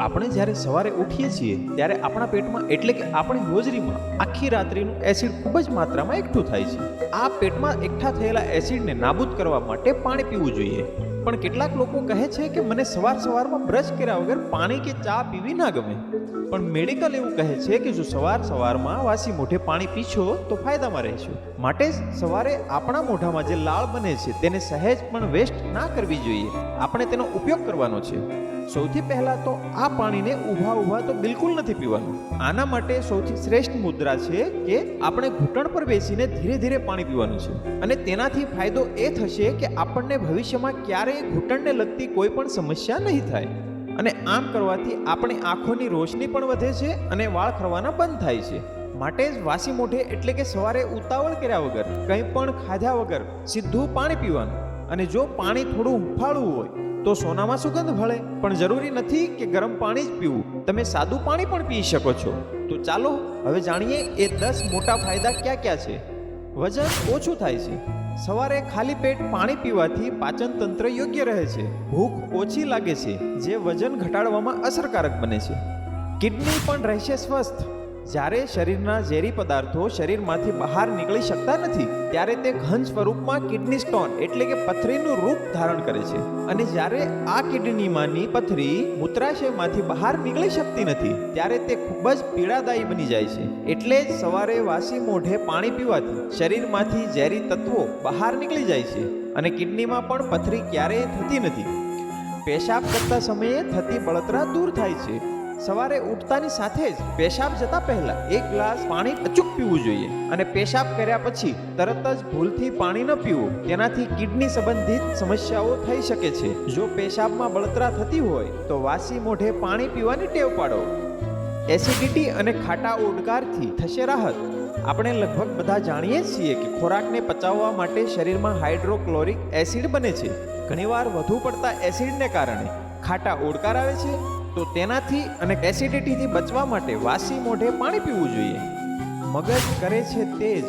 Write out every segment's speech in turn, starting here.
આપણે જ્યારે સવારે ઉઠીએ છીએ, ત્યારે આપણા પેટમાં એટલે કે આપણી હોજરીમાં આખી રાત્રિનું એસિડ ખૂબ જ માત્રામાં એકઠું થાય છે. આ પેટમાં એકઠા થયેલા એસિડને નાબૂદ કરવા માટે પાણી પીવું જોઈએ. પણ કેટલાક લોકો કહે છે કે મને સવાર સવારમાં બ્રશ કર્યા વગર પાણી કે ચા પીવી ના ગમે. પણ મેડિકલ એવું કહે છે કે જો સવાર સવારમાં વાસી મોઢે પાણી પીશો, તો ફાયદામાં રહેશો. માટે સવારે આપણા મોઢામાં જે લાળ બને છે, તેને સહેજ પણ વેસ્ટ ના કરવી જોઈએ. આપણે તેનો ઉપયોગ કરવાનો છે. સૌથી પહેલાં તો આ પાણીને ઊભા ઊભા તો બિલકુલ નથી પીવાનું. આના માટે સૌથી શ્રેષ્ઠ મુદ્રા છે કે આપણે ઘૂંટણ પર બેસીને ધીરે ધીરે પાણી પીવાનું છે. અને તેનાથી ફાયદો એ થશે કે આપણને ભવિષ્યમાં ક્યારેય ઘૂંટણને લગતી કોઈ પણ સમસ્યા નહીં થાય. અને આમ કરવાથી આપણી આંખોની રોશની પણ વધે છે અને વાળ ખરવાના બંધ થાય છે. માટે જ વાસી મોઢે એટલે કે સવારે ઉતાવળ કર્યા વગર, કંઈ પણ ખાધા વગર સીધું પાણી પીવાનું. અને જો પાણી થોડું હુંફાળું હોય તો સોનામાં સુગંધ ભળે. પણ જરૂરી નથી કે ગરમ પાણી જ પીવું. તમે સાદું પાણી પણ પી શકો છો. તો ચાલો, હવે જાણીએ એ દસ મોટા ફાયદા ક્યાં ક્યાં છે. વજન ઓછું થાય છે. સવારે ખાલી પેટ પાણી પીવાથી પાચન તંત્ર યોગ્ય રહે છે. ભૂખ ઓછી લાગે છે, જે વજન ઘટાડવામાં અસરકારક બને છે. કિડની પણ રહેશે સ્વસ્થ. જ્યારે શરીરના ઝેરી પદાર્થો શરીરમાંથી બહાર નીકળી શકતા નથી, ત્યારે તે ઘન સ્વરૂપમાં કિડની સ્ટોન એટલે કે પથરીનું રૂપ ધારણ કરે છે. અને જ્યારે આ કિડનીમાંની પથરી મૂત્રાશયમાંથી બહાર નીકળી શકતી નથી, ત્યારે તે ખૂબ જ પીડાદાયી બની જાય છે. એટલે જ સવારે વાસી મોઢે પાણી પીવાથી શરીરમાંથી ઝેરી તત્વો બહાર નીકળી જાય છે અને કિડનીમાં પણ પથરી ક્યારેય થતી નથી. પેશાબ કરતા સમયે થતી બળતરા દૂર થાય છે. સવારે ઉઠતાની સાથે જ પેશાબ જતા પહેલા એક ગ્લાસ પાણી અચૂક પીવું જોઈએ અને પેશાબ કર્યા પછી તરત જ ભૂલથી પાણી ન પીવું. તેનાથી કિડની સંબંધિત સમસ્યાઓ થઈ શકે છે. જો પેશાબમાં બળતરા થતી હોય, તો વાસી મોઢે પાણી પીવાની ટેવ પાડો. એસિડિટી અને ખાટા ઓડકારથી થશે રાહત. આપણે લગભગ બધા જાણીએ છીએ કે ખોરાકને પચાવવા માટે શરીરમાં હાઇડ્રોક્લોરિક એસિડ બને છે. ઘણીવાર વધુ પડતા એસિડને કારણે ખાટા ઓડકાર આવે છે તો તેનાથી અને એસિડિટીથી બચવા માટે વાસી મોઢે પાણી પીવું જોઈએ. મગજ કરે છે તેજ.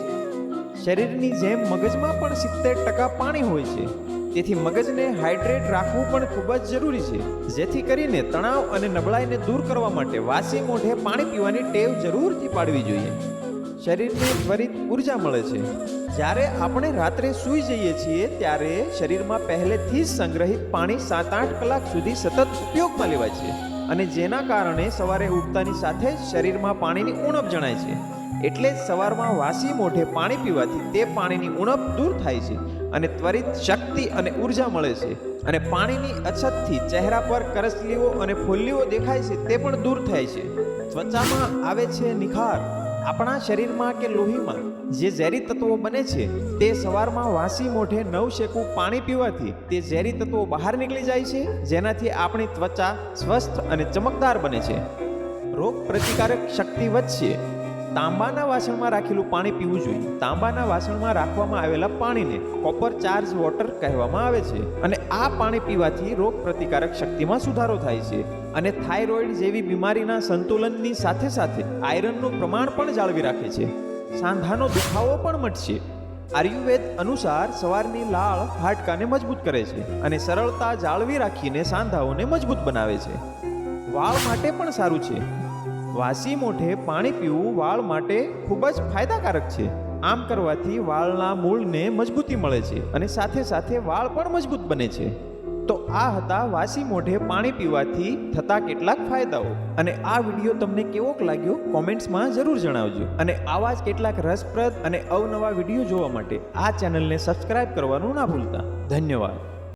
શરીરની જેમ મગજમાં પણ સિત્તેર ટકા પાણી હોય છે. તેથી મગજને હાઇડ્રેટ રાખવું પણ ખૂબ જ જરૂરી છે. જેથી કરીને તણાવ અને નબળાઈને દૂર કરવા માટે વાસી મોઢે પાણી પીવાની ટેવ જરૂરથી પાડવી જોઈએ. શરીરને ત્વરિત ઊર્જા મળે છે. જ્યારે આપણે રાત્રે સૂઈ જઈએ છીએ, ત્યારે શરીરમાં પહેલેથી જ સંગ્રહિત પાણી સાત આઠ કલાક સુધી સતત ઉપયોગમાં લેવાય છે. અને જેના કારણે સવારે ઉઠતાની સાથે જ શરીરમાં પાણીની ઉણપ જણાય છે. એટલે જ સવારમાં વાસી મોઢે પાણી પીવાથી તે પાણીની ઉણપ દૂર થાય છે અને ત્વરિત શક્તિ અને ઊર્જા મળે છે. અને પાણીની અછતથી ચહેરા પર કરસલીઓ અને ફોલ્લીઓ દેખાય છે તે પણ દૂર થાય છે. ત્વચામાં આવે છે નિખાર. આપણા શરીરમાં કે લોહીમાં? જે ઝેરી તત્વો બને છે, તે સવારમાં વાસી મોઢે નવ શેકું પાણી પીવાથી તે ઝેરી તત્વો બહાર નીકળી જાય છે, જેનાથી આપણી ત્વચા સ્વસ્થ અને ચમકદાર બને છે. રોગ પ્રતિકારક શક્તિ વધશે. તાંબાના વાસણમાં રાખેલું પાણી પીવું જોઈએ. તાંબાના વાસણમાં રાખવામાં આવેલા પાણીને કોપર ચાર્જ વોટર કહેવામાં આવે છે અને આ પાણી પીવાથી રોગ પ્રતિકારક શક્તિમાં સુધારો થાય છે. અને થાઇરોઇડ જેવી બીમારીના સંતુલનની સાથે સાથે આયરનનું પ્રમાણ પણ જાળવી રાખે છે. સાંધાનો દુખાવો પણ મટશે. આયુર્વેદ અનુસાર સવારની લાળ હાડકાને મજબૂત કરે છે અને સરળતા જાળવી રાખીને સાંધાઓને મજબૂત બનાવે છે. વાળ માટે પણ સારું છે. વાસી મોઢે પાણી પીવું વાળ માટે ખૂબ જ ફાયદાકારક છે. આમ કરવાથી વાળના મૂળને મજબૂતી મળે છે અને સાથે સાથે વાળ પણ મજબૂત બને છે. તો આ હતા વાસી મોઢે પાણી પીવાથી થતા કેટલાક ફાયદાઓ. અને આ વીડિયો તમને કેવોક લાગ્યો કોમેન્ટ્સમાં જરૂર જણાવજો. અને આવા જ કેટલાક રસપ્રદ અને અવનવા વીડિયો જોવા માટે આ ચેનલને સબસ્ક્રાઇબ કરવાનું ના ભૂલતા. ધન્યવાદ.